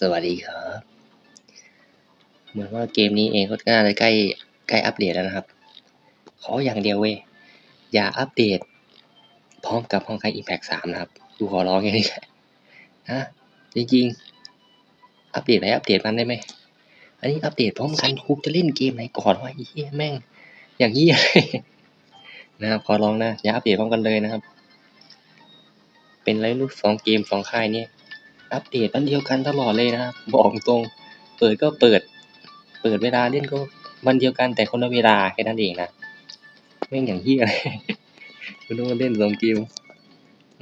สวัสดีครับเหมือนว่าเกมนี้เองก็น่าจะใกล้ใกล้อัปเดตแล้วนะครับ ขออย่างเดียวเว้ยอย่าอัปเดต พร้อมกับห้องไคอิมแพกสามนะครับดูขอร้องอย่างนี้แหละนะจริงๆ อัปเดตอะไรอัปเดตมันได้ไหมอันนี้อัปเดตพร้อมกันคุกจะเล่นเกมไหนก่อนวะไอ้เหี้ยแม่ง อย่างเหี้เลยนะครับขอร้องนะอย่าอัปเดตพร้อมกันเลยนะครับ เป็นไรลูกสองเกมสองค่ายเนี่ย อัปเดตอันเดียวกันตลอดเลยนะครับบอกตรงเปิดก็เปิด เปิดเวลาเล่นก็วันเดียวกันแต่คนละเวลาแค่นั้นเองนะแม่งอย่างเฮียเลยคุณต้องมาเล่นสองเกม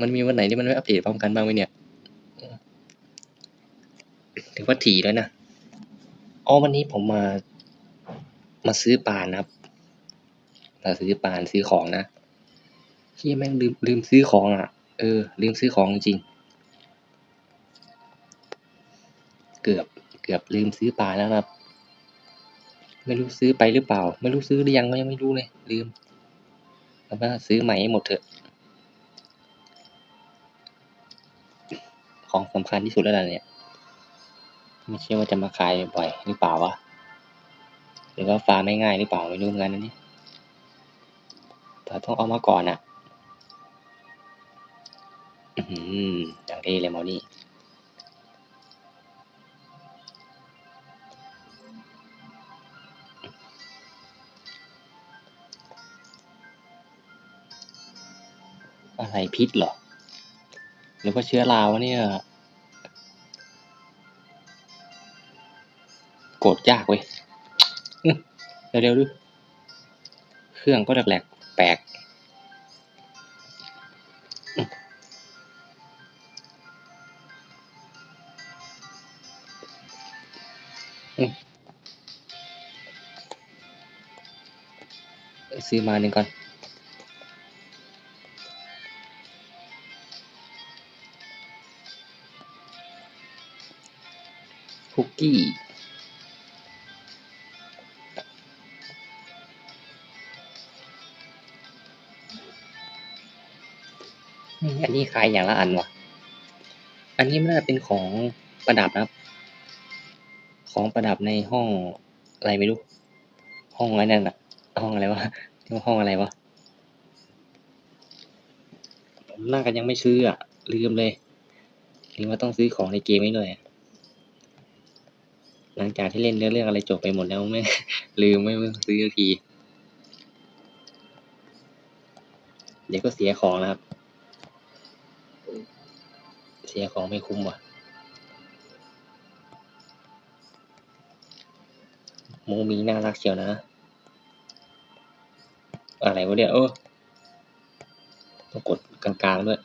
มันมีวันไหนที่มันไม่อัปเดตพร้อมกันบ้างไหมเนี่ยถือว่าถี่แล้วนะอ๋อวันนี้ผมมา มาซื้อปานะครับมาซื้อปลาซื้อของนะเฮียแม่งลืมลืมซื้อของอะ เออ ลืมซื้อของจริง เกือบเกือบลืมซื้อปลาแล้วนะครับ ไม่รู้ซื้อไปหรือเปล่า ไม่รู้ซื้อหรือยังก็ยังไม่รู้เลยลืมเอาว่าซื้อใหม่ให้หมดเถอะ ของสำคัญที่สุดแล้วล่ะเนี่ยไม่ใช่ว่าจะมาขายบ่อยหรือเปล่าวะหรือว่าฟาไม่ง่ายหรือเปล่าไม่รู้เหมือนกันนะนี่แต่ต้องเอามาก่อนอะอือหือย่างเท่เลยมอนี่ อะไรพิษเหรอ หรือว่าเชื้อราวะเนี่ยกดยากเว้ย เร็วๆดู เครื่องก็แหลกๆแปลกซื้อมาหนึ่งก่อน คุกกี้อันนี้ขายอย่างละอันวะอันนี้มันน่าจะเป็นของประดับนะครับ ของประดับในห้องอะไรไม่รู้ ห้องอะไรนั่นอะห้องอะไรวะเรียกว่าห้องอะไรวะผมน่ากันยังไม่ซื้ออะลืมเลยลืมว่าต้องซื้อของในเกมนี้เลยอะ หลังจากที่เล่นเรื่องอะไรจบไปหมดแล้วไม่ลืมไม่ซื้อทีเดี๋ยวก็เสียของนะครับ เสียของไม่คุ้มว่ะโมมีน่ารักเชียวนะ อะไรวะเนี่ยโอ้ต้องกดกลางๆด้วย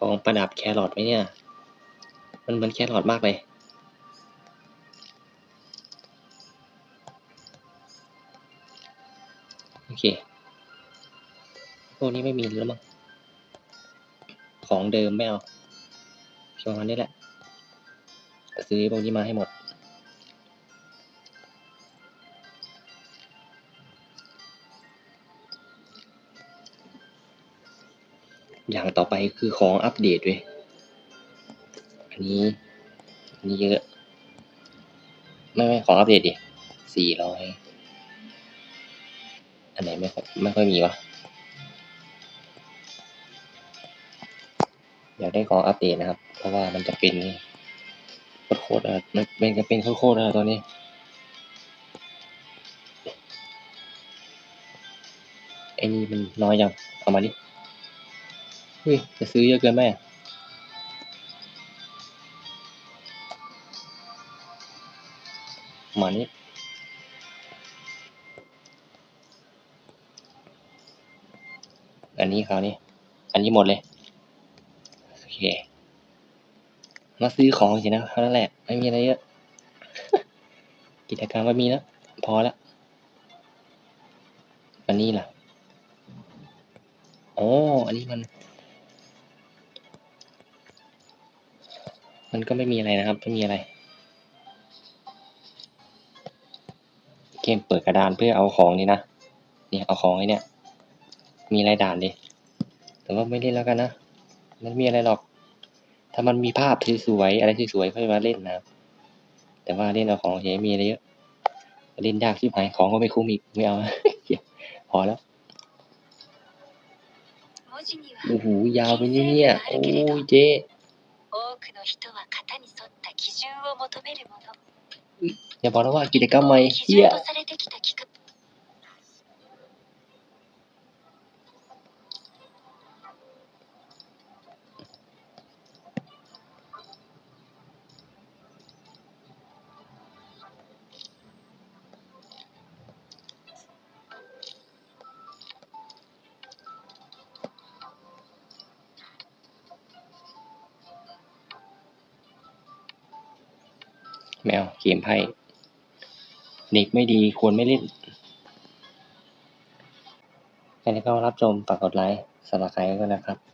ของประดับแครอทไหมเนี่ย มันเหมือนแครอทมากเลย โอเค พวกนี้ไม่มีแล้วมั้ง ของเดิมไม่เอาช่วงนี้แหละ ซื้อพวกนี้มาให้หมด อย่างต่อไปคือของอัปเดตเว้ยอันนี้อันนี้เยอะ ไม่ไม่ของอัปเดตดิสี่ร้อยอันไหนไม่ค่อยไม่ค่อยมีวะอยากได้ของอัปเดตนะครับ เพราะว่ามันจะเป็นโคตรๆอะมันเป็นจะเป็นโคตรๆอะตอนนี้ไอ้นี่มันน้อยยังเอามาดิ เฮ้ยจะซื้อเยอะเกินไหมอะมานี่อันนี้คราวนี้ อันนี้หมดเลย โอเค มาซื้อของสินะเท่านั้นแหละ ไม่มีอะไรเยอะ กิจกรรมก็มีแล้วพอล้วอันนี้ล่ะ อ๋อ อันนี้มัน มันก็ไม่มีอะไรนะครับ ไม่มีอะไร เกมเปิดกระดานเพื่อเอาของนี่นะ เนี่ยเอาของไอ้เนี่ย มีอะไรด่านดิ แต่ว่าไม่เล่นแล้วกันนะ มันมีอะไรหรอก ถ้ามันมีภาพสวยๆอะไรสวยๆค่อยมาเล่นนะแต่ว่าเล่นเอาของเฉยมีอะไรเยอะเล่นยากชิบหายของก็ไม่คุ้มอีกไม่เอาพอแล้วโอ้โหยาวไปเนี่ยโอ้ยเจ๊ くの人は型に沿った基準を求めるもの อย่าบอกนะว่ากิจกรรมใหม่ 基 เฮีย 準とされてきた企画 แมวเกมไพ่เด็กไม่ดีควรไม่เล่นใครที่เข้ามารับชมฝากกดไลค์สำหรับใครก็นะครับ